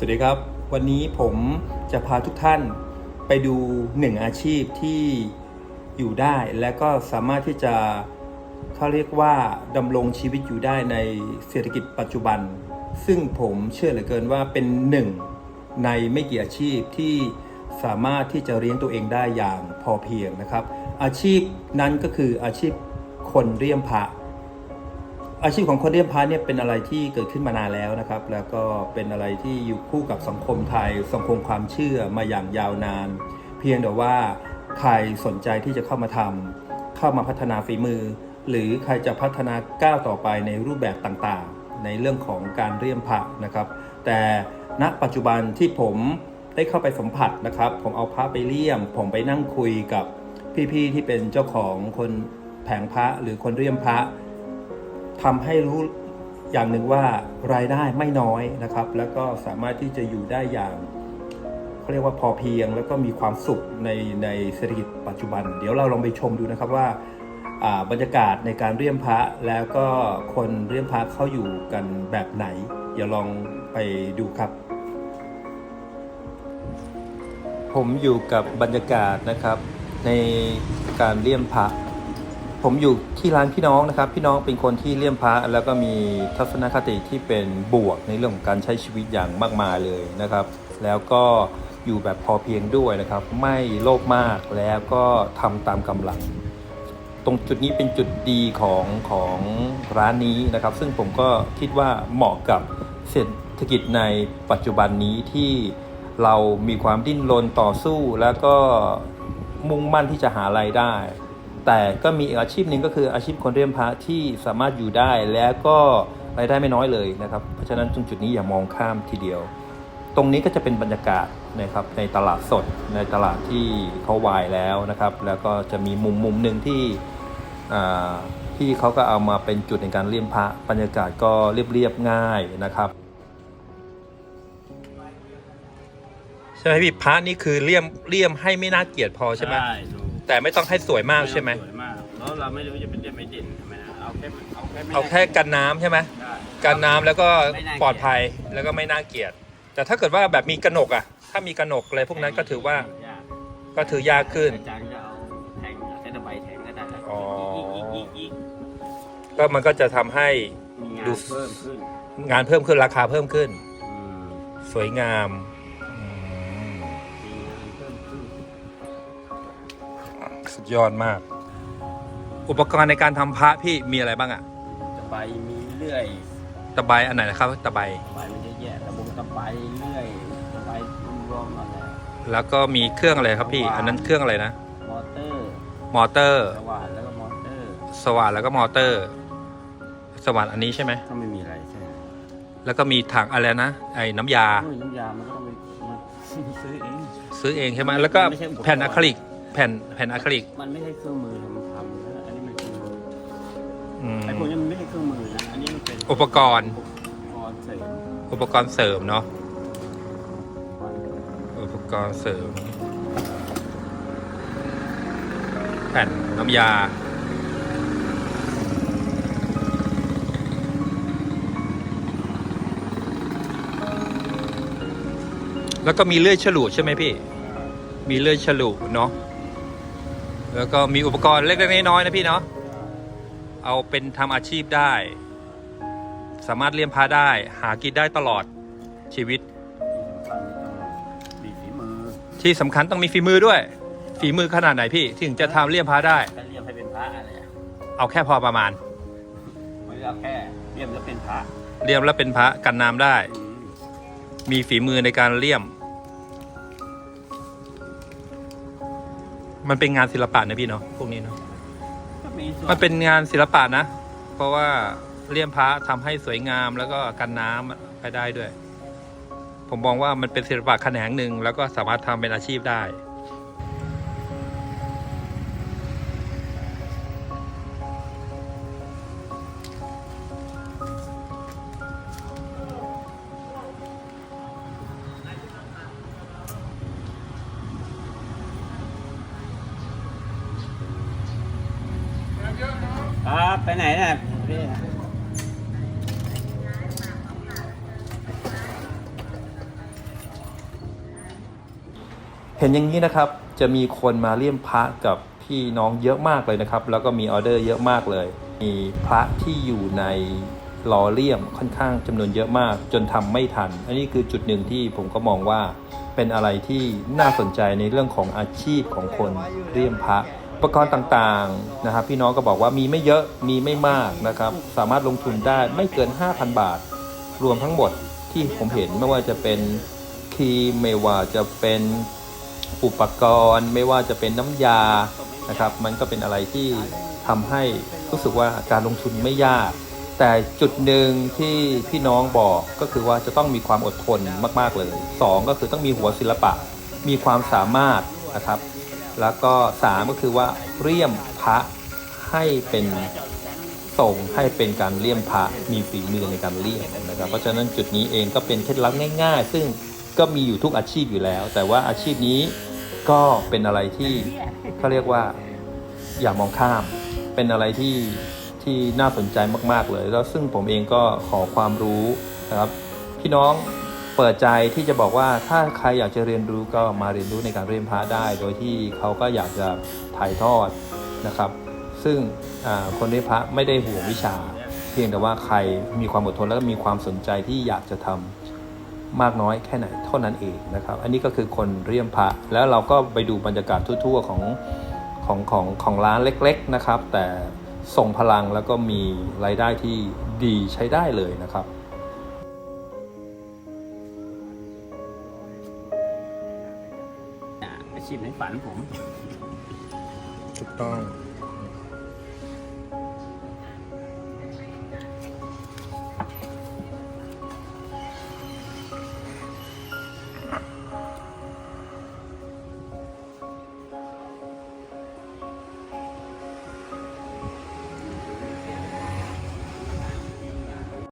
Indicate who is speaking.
Speaker 1: สวัสดีครับ วันนี้ผมจะพาทุกท่านไปดูหนึ่งอาชีพที่อยู่ได้ และก็สามารถที่จะเขาเรียกว่าดำรงชีวิตอยู่ได้ในเศรษฐกิจปัจจุบัน ซึ่งผมเชื่อเหลือเกินว่าเป็นหนึ่งในไม่กี่อาชีพที่สามารถที่จะเลี้ยงตัวเองได้อย่างพอเพียงนะครับ อาชีพนั้นก็คืออาชีพคนเรียมพระ อาชีพของคนเรียมพระเนี่ยเป็นอะไรที่เกิดขึ้นมานานแล้วนะครับ แล้วก็เป็นอะไรที่อยู่คู่กับสังคมไทย สังคมความเชื่อมาอย่างยาวนาน เพียงแต่ว่าใครสนใจที่จะเข้ามาทำเข้ามาพัฒนาฝีมือ หรือใครจะพัฒนาก้าวต่อไปในรูปแบบต่างๆ ในเรื่องของการเรียมพระนะครับ แต่ณปัจจุบันที่ผมได้เข้าไปสัมผัสนะครับ ผมเอาพระไปเลี่ยม ผมไปนั่งคุยกับพี่ๆที่เป็นเจ้าของคนแผงพระหรือคนเรียมพระ ทำให้รู้อย่างหนึ่งว่ารายได้ไม่น้อยนะครับ แล้วก็สามารถที่จะอยู่ได้อย่างเขาเรียกว่าพอเพียง แล้วก็มีความสุขในในเศรษฐกิจปัจจุบัน เดี๋ยวเราลองไปชมดูนะครับว่าบรรยากาศในการเรียมพระแล้วก็คนเรียมพระเขาอยู่กันแบบไหน เดี๋ยวลองไปดูครับ ผมอยู่กับบรรยากาศนะครับในการเลี่ยมพระ ผมอยู่ที่ร้านพี่น้องนะครับ พี่น้องเป็นคนที่เลี่ยมพระแล้วก็มีทัศนคติที่เป็นบวกในเรื่องของการใช้ชีวิตอย่างมากมายเลยนะครับ แล้วก็อยู่แบบพอเพียงด้วยนะครับ ไม่โลภมากแล้วก็ทำตามกำลัง ตรงจุดนี้เป็นจุดดีของของร้านนี้นะครับ ซึ่งผมก็คิดว่าเหมาะกับเศรษฐกิจในปัจจุบันนี้ที่เรามีความดิ้นรนต่อสู้ แล้วก็มุ่งมั่นที่จะหารายได้ แต่ก็มีอีกอาชีพหนึ่งก็คืออาชีพคนเรียมพระที่สามารถอยู่ได้แล้วก็รายได้ไม่น้อยเลยนะครับ เพราะฉะนั้นตรงจุดนี้อย่ามองข้ามทีเดียว ตรงนี้ก็จะเป็นบรรยากาศนะครับในตลาดสดในตลาดที่เขาวายแล้วนะครับ แล้วก็จะมีมุมมุมหนึ่งที่อ่าที่เขาก็เอามาเป็นจุดในการเลี่ยมพระบรรยากาศก็เรียบเรียบๆง่ายนะครับใช่ไหมพี่พระนี่คือเลี่ยมเลี่ยมให้ไม่น่าเกลียดพอใช่ไหม
Speaker 2: ถูก
Speaker 1: แต่ไม่ต้องให้สวยมากใช่ไหม
Speaker 2: สวยมากแล้วเราไม่รู้จะเป็นเด่นไม่เด่นใช่ไหมนะเอาแค่เอาแค่ไม่
Speaker 1: เอาแค่กันน้ำใช่ไหม
Speaker 2: ได้
Speaker 1: กันน้ำแล้วก็
Speaker 2: ไม่น่าเกลียด
Speaker 1: ปลอดภัยแล้วก็ไม่น่าเกลียด แต่ถ้าเกิดว่าแบบมีกระหนกอะ ถ้ามีกระหนกอะไรพวกนั้นก็ถือว่า
Speaker 2: ยาก
Speaker 1: ก็ถือยากขึ้น
Speaker 2: อาจารย์จะเอาแทงใช้ตะไบแทงก็ได้แล้ว
Speaker 1: อ๋อ
Speaker 2: อีกอีกอีกอีก
Speaker 1: ก็มันก็จะทำให้
Speaker 2: มีงาน
Speaker 1: ดู
Speaker 2: เพิ่มขึ้น
Speaker 1: งานเพิ่มขึ้นราคาเพิ่มขึ้น
Speaker 2: อืม
Speaker 1: สวยงามอืม สุดยอดมาก อุปกรณ์ในการทำพระพี่มีอะไรบ้างอะ
Speaker 2: ตะไบมีเลื่อย
Speaker 1: ตะไบอันไหนนะครับตะไบ
Speaker 2: ตะไบมันจะแยกตะบงตะไบเลื่อยตะไบรวมๆนั่นแหละ
Speaker 1: แล้วก็มีเครื่องอะไรครับพี่ อันนั้นเครื่องอะไรนะ
Speaker 2: มอเตอร์
Speaker 1: มอเตอร์
Speaker 2: สว่านแล้วก็มอเตอร์
Speaker 1: สว่านแล้วก็มอเตอร์ สว่านอันนี้ใช่ไหม
Speaker 2: ถ้าไม่มีอะไรใช่ไหม
Speaker 1: แล้วก็มีถังอะไรนะไอ้น้ำยา
Speaker 2: ถ้ามีน้ำยามันก็ต้องไปซื้อเอง
Speaker 1: ซื้อเองใช่ไหมแล้วก็
Speaker 2: ไม่ใช่อุปกรณ์
Speaker 1: แผ่นอะคริลิกแผ่นแผ่นอะคริลิก
Speaker 2: มันไม่ใช่เครื่องมือทำทำนะอันนี้มันคือ
Speaker 1: อืม
Speaker 2: ไอ้พวกนี้มันไม่ใช่เครื่องมือนะอันนี้มันเป็น
Speaker 1: อุปกรณ์
Speaker 2: อุปกรณ์เสริม
Speaker 1: อุปกรณ์เสริมเนาะอุปกรณ์เสริม แผ่นน้ำยา แล้วก็มีเลื่อยฉลุใช่ไหมพี่ มีเลื่อยฉลุเนาะ แล้วก็มีอุปกรณ์เล็กๆน้อยๆนะพี่เนาะเอาเป็นทำอาชีพได้ สามารถเลี้ยงพาได้ หากินได้ตลอดชีวิต
Speaker 2: มีฝีมือ
Speaker 1: ที่สำคัญต้องมีฝีมือด้วย ฝีมือขนาดไหนพี่ที่ถึงจะทำเลี่ยมพระได้
Speaker 2: ถ้าเรียมให้เป็นพระอะไรอะ
Speaker 1: เอาแค่พอประมาณ
Speaker 2: ไม่ได้เอาแค่เรียมแล้วเป็นพระ
Speaker 1: เลี่ยมแล้วเป็นพระกันน้ำได้
Speaker 2: อืม
Speaker 1: มีฝีมือในการเลี่ยม มันเป็นงานศิลปะนะพี่เนาะพวกนี้เนาะ
Speaker 2: ก็มีส่วน
Speaker 1: มันเป็นงานศิลปะนะ เพราะว่าเลี่ยมพระทำให้สวยงามแล้วก็กันน้ำไปได้ด้วย ผมมองว่ามันเป็นศิลปะแขนงหนึ่งแล้วก็สามารถทำเป็นอาชีพได้
Speaker 2: ไปไหนเนี่ยพี่
Speaker 1: เห็นอย่างนี้นะครับ จะมีคนมาเลี่ยมพระกับพี่น้องเยอะมากเลยนะครับ แล้วก็มีออเดอร์เยอะมากเลย มีพระที่อยู่ในล่อเลี่ยมค่อนข้างจำนวนเยอะมาก จนทำไม่ทัน อันนี้คือจุดหนึ่งที่ผมก็มองว่าเป็นอะไรที่น่าสนใจในเรื่องของอาชีพของคนเลี่ยมพระ อุปกรณ์ต่างๆนะครับพี่น้องก็บอกว่ามีไม่เยอะมีไม่มากนะครับ สามารถลงทุนได้ไม่เกิน 5,000 บาท รวมทั้งหมดที่ผมเห็นไม่ว่าจะเป็นครีมไม่ว่าจะเป็นอุปกรณ์ ไม่ว่าจะเป็นน้ำยานะครับ มันก็เป็นอะไรที่ทำให้รู้สึกว่าการลงทุนไม่ยาก แต่จุดหนึ่งที่พี่น้องบอกก็คือว่าจะต้องมีความอดทนมากๆเลยสองก็คือต้องมีหัวศิลปะมีความสามารถนะครับ แล้วก็สามก็คือว่าเลี่ยมพระให้เป็นส่งให้เป็นการเลี่ยมพระมีฝีมือในการเลี่ยมนะครับ เพราะฉะนั้นจุดนี้เองก็เป็นเคล็ดลับง่าย ๆ ซึ่งก็มีอยู่ทุกอาชีพอยู่แล้ว แต่ว่าอาชีพนี้ก็เป็นอะไรที่เขาเรียกว่าอย่ามองข้าม เป็นอะไรที่ที่น่าสนใจมาก ๆ เลย แล้วซึ่งผมเองก็ขอความรู้นะครับพี่น้อง เปิดใจที่จะบอกว่าถ้าใครอยากจะเรียนรู้ก็มาเรียนรู้ในการเรียนพระได้ โดยที่เขาก็อยากจะถ่ายทอดนะครับ ซึ่งคนเรียนพระไม่ได้ห่วงวิชา เพียงแต่ว่าใครมีความอดทนแล้วก็มีความสนใจที่อยากจะทำมากน้อยแค่ไหนเท่านั้นเองนะครับ อันนี้ก็คือคนเรียมพระแล้วเราก็ไปดูบรรยากาศทั่วๆของของของของร้านเล็กๆนะครับ แต่ส่งพลังแล้วก็มีรายได้ที่ดีใช้ได้เลยนะครับ
Speaker 2: ชีพในฝันผม
Speaker 1: ถูกต้อง